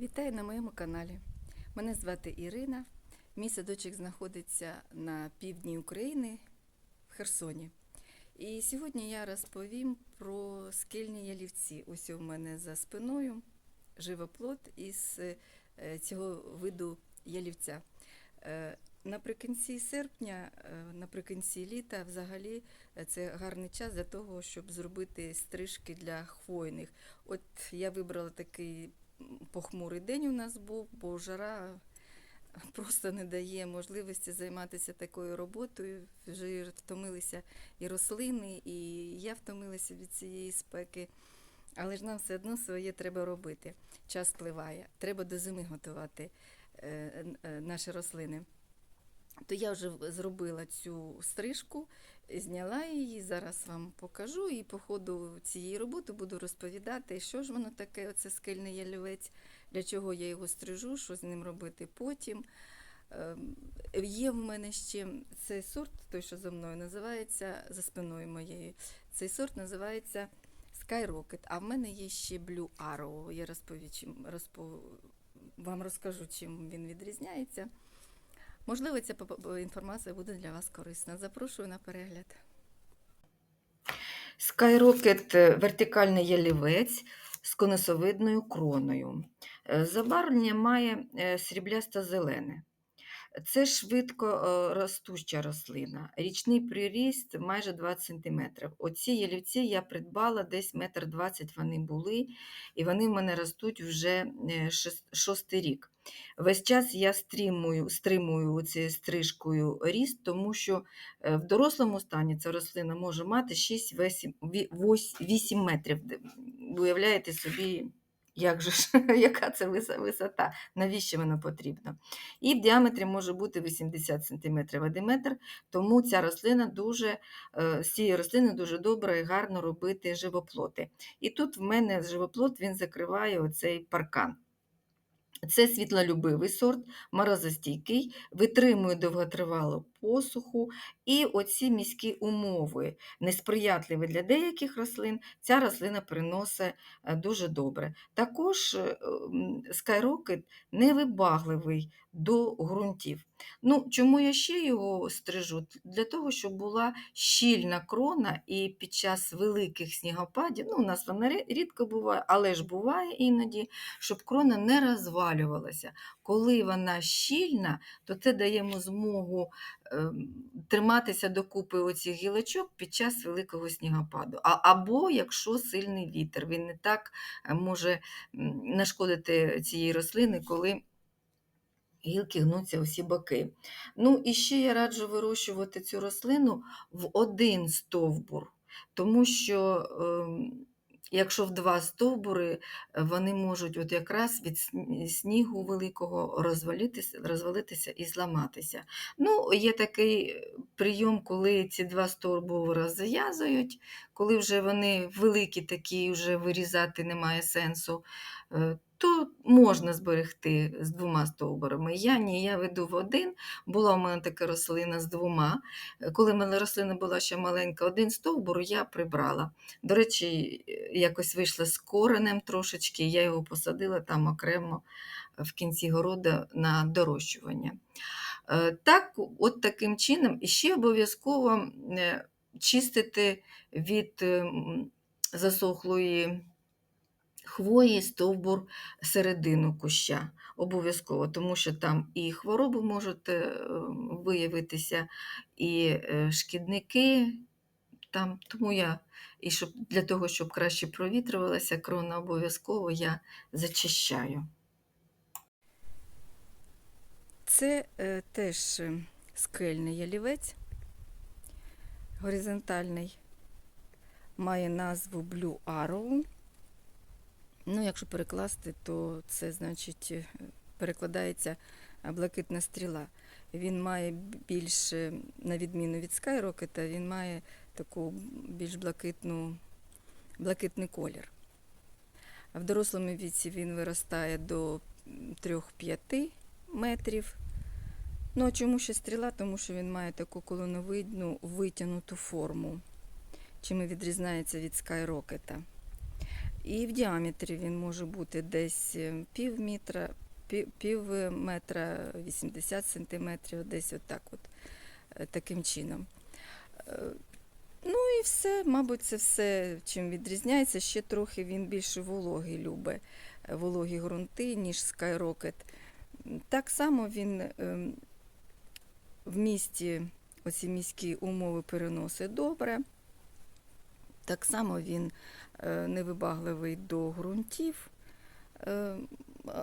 Вітаю на моєму каналі. Мене звати Ірина. Мій садочок знаходиться на півдні України в Херсоні. І сьогодні я розповім про скельні ялівці. Ось у мене за спиною живоплод із е, цього виду ялівця. Е, Наприкінці серпня, е, наприкінці літа, взагалі це гарний час для того, щоб зробити стрижки для хвойних. От я вибрала такий похмурий день у нас був, бо жара просто не дає можливості займатися такою роботою. Вже втомилися і рослини, і я втомилася від цієї спеки. Але ж нам все одно своє треба робити. Час впливає, Треба до зими готувати е, е, наші рослини. То я вже зробила цю стрижку, зняла її, зараз вам покажу. І по ходу цієї роботи буду розповідати, що ж воно таке, оце скельний ялівець, для чого я його стрижу, що з ним робити потім. Ем, Є в мене ще цей сорт, той, що за мною називається, за спиною моєю. Цей сорт називається Skyrocket, а в мене є ще Blue Arrow. Я розповім, чим, розпо... вам розкажу, чим він відрізняється. Можливо, ця інформація буде для вас корисна. Запрошую на перегляд. Skyrocket е, вертикальний ялівець з конусовидною кроною. Е, Забарвлення має е, сріблясто-зелене. Це швидко е, ростуща рослина. Річний приріст майже 20 см. Оці ялівці я придбала десь метр 20 вони були, і вони в мене ростуть вже е, шостий рік. Весь час я стримую, стримую цією стрижкою ріст, тому що е, в дорослому стані ця рослина може мати 6-8 метрів. Уявляєте собі, як же ж, яка це висота, навіщо воно потрібно? І в діаметрі може бути 80 см один метр, тому ця рослина дуже, е, з цієї рослини дуже добре і гарно робити живоплоти. І тут в мене живоплот він закриває оцей паркан. Це світлолюбивий сорт, морозостійкий, витримує довготривалу посуху, і оці міські умови, несприятливі для деяких рослин, ця рослина приносить е, дуже добре. Також е, Skyrocket невибагливий до ґрунтів. Ну, чому я ще його стрижу? Для того, щоб була щільна крона, і під час великих снігопадів, ну, у нас вона рідко буває, але ж буває іноді, щоб крона не розвалювалася. Коли вона щільна, то це дає йому змогу ем, триматися докупи оцих гілочок під час великого снігопаду. А, або якщо сильний вітер, він не так е, може нашкодити цієї рослини, коли гілки гнуться усі боки. Ну і ще я раджу вирощувати цю рослину в один стовбур, тому що ем, якщо в два стовбури, е, вони можуть от якраз від снігу великого розвалитися, розвалитися і зламатися. Ну, є такий прийом, коли ці два стовбури зав'язують, коли вже вони великі такі, вже вирізати немає сенсу. Е, то можна зберегти з двома стовбурами. Я ні, я веду в один. Була у мене така рослина з двома. Е, Коли в мене рослина була ще маленька, один стовбур я прибрала. До речі, е, якось вийшла з коренем трошечки, я його посадила там окремо в кінці города на дорощування. Е, Так, от таким чином, і ще обов'язково е, чистити від е, засохлої хвої стовбур середину куща. Обов'язково, тому що там і хвороби можуть е, виявитися, і е, шкідники. Там, тому я, і щоб, для того, щоб краще провітрювалася крона, обов'язково я зачищаю. Це е, теж е, скельний ялівець, горизонтальний, має назву Blue Arrow. Ну, якщо перекласти, то це значить е, перекладається е, блакитна стріла. Він має більш, е, на відміну від Skyrocket, він має таку більш блакитну, блакитний колір. В дорослому віці він виростає до 3-5 метрів. Ну, а чому ще стріла? Тому що він має таку колоновидну витягнуту форму, чим і відрізняється від Skyrocket. І в діаметрі він може бути десь е, пів метра, пів, метра, 80 сантиметрів, десь отак от, е, таким чином. Е, Ну і все, мабуть, це все, чим відрізняється. Ще трохи він більше вологий любить, е, вологі ґрунти, ніж Skyrocket. Так само він ем, в місті оці міські умови переносить добре. Так само він е, невибагливий до ґрунтів. Е,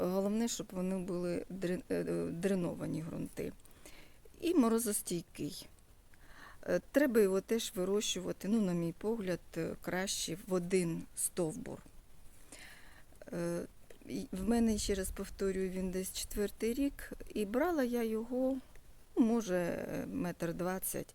Головне, щоб вони були е, дреновані ґрунти. І морозостійкий. Треба його теж вирощувати, ну, на мій погляд, краще в один стовбур. В мене, ще раз повторюю, він десь четвертий рік, і брала я його, ну, може, метр двадцять.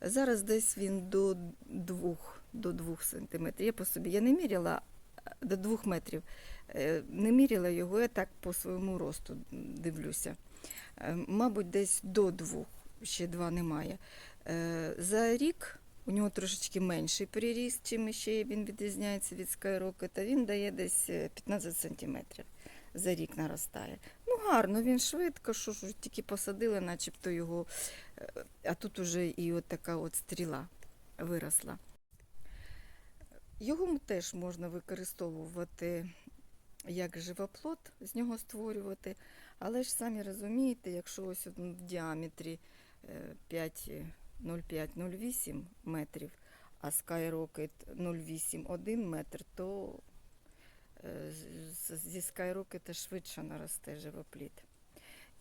Зараз десь він до двох, до двох сантиметрів. Я по собі я не міряла е, до двох метрів. Е, Не міряла його, я так по своєму росту дивлюся. Е, Мабуть, десь до двох, ще два немає. За рік у нього трошечки менший приріст, чим ще він відрізняється від Skyrocket, він дає десь е, 15 сантиметрів. За рік наростає. Ну, гарно, він швидко, що ж тільки посадили, начебто його, а тут уже і от така от стріла виросла. Його теж можна використовувати як живоплод, з нього створювати, але ж самі розумієте, якщо ось в діаметрі е, 5 0,5-0,8 метрів, а Skyrocket 0,8-1 метр, то е, зі Skyrocket швидше наросте живоплід.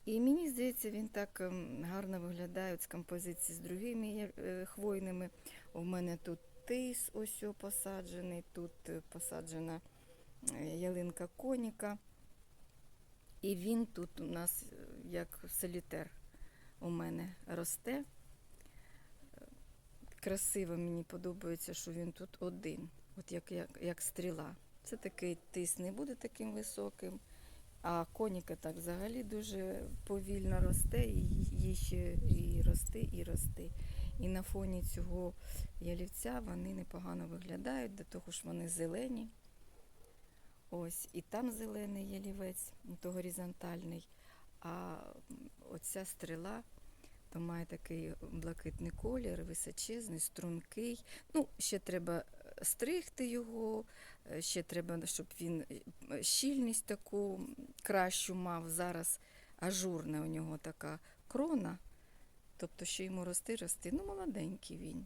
І мені здається, він так ем, гарно виглядає з композиції з другими е, хвойними. У мене тут тис ось посаджений, тут е, посаджена е, ялинка коніка. І він тут у нас е, як солітер у мене росте. Красиво мені подобається, що він тут один, от як, як, як стріла. Це такий тис не буде таким високим, а коніка так взагалі дуже повільно росте, і їй ще і рости, і рости. І на фоні цього ялівця вони непогано виглядають, до того ж вони зелені. Ось, і там зелений ялівець, ну, то горизонтальний, а оця стріла то має такий блакитний колір, височезний, стрункий. Ну, ще треба е, стригти його, е, ще треба, щоб він е, щільність таку кращу мав. Зараз ажурна у нього така крона. Тобто, що йому рости, рости. Ну, молоденький він.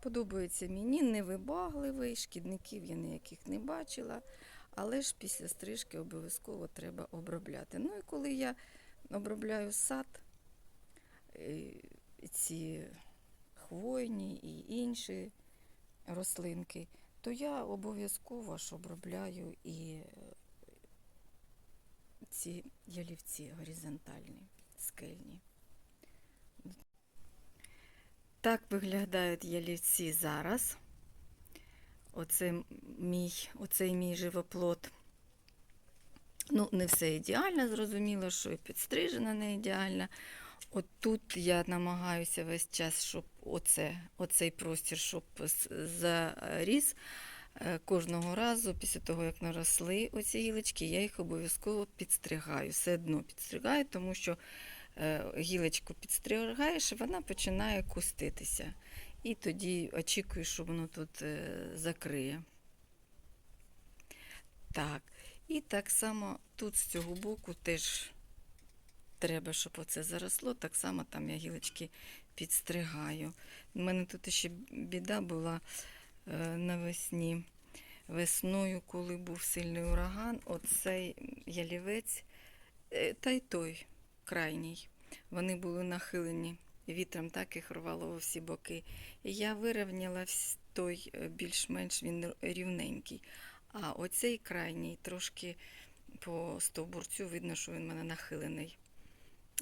Подобається мені, невибагливий, шкідників я ніяких не бачила, але ж після стрижки обов'язково треба обробляти. Ну і коли я обробляю сад, е, ці хвойні і інші рослинки, то я обов'язково ж обробляю і е, ці ялівці горизонтальні, скельні. Так виглядають ялівці зараз. Оце мій, оцей мій живоплод. Ну, не все ідеально, зрозуміло, що і підстрижена не ідеально. От тут я намагаюся весь час, щоб оце, оцей простір, щоб заріс. Е, Кожного разу, після того, як наросли оці гілочки, я їх обов'язково підстригаю. Все одно підстригаю, тому що гілочку підстригаєш, вона починає куститися. І тоді очікую, що воно тут е, закриє. Так. І так само тут з цього боку теж треба, щоб оце заросло. Так само там я гілочки підстригаю. У мене тут ще біда була е, навесні. Весною, коли був сильний ураган, оцей ялівець, е, та й той крайній, вони були нахилені. Вітром так їх рвало у всі боки. І я вирівняла той е, більш-менш він рівненький. А оцей крайній трошки по стовбурцю видно, що він в мене нахилений.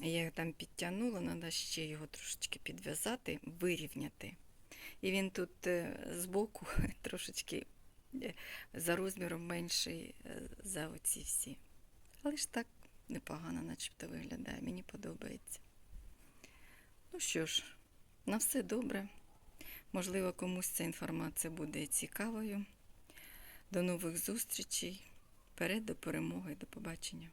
Я його там підтягнула, треба ще його трошечки підв'язати, вирівняти. І він тут е, збоку трошечки е, за розміром менший за оці всі. Але ж так непогано, начебто виглядає, мені подобається. Ну що ж, на все добре. Можливо, комусь ця інформація буде цікавою. До нових зустрічей. Вперед до перемоги. До побачення.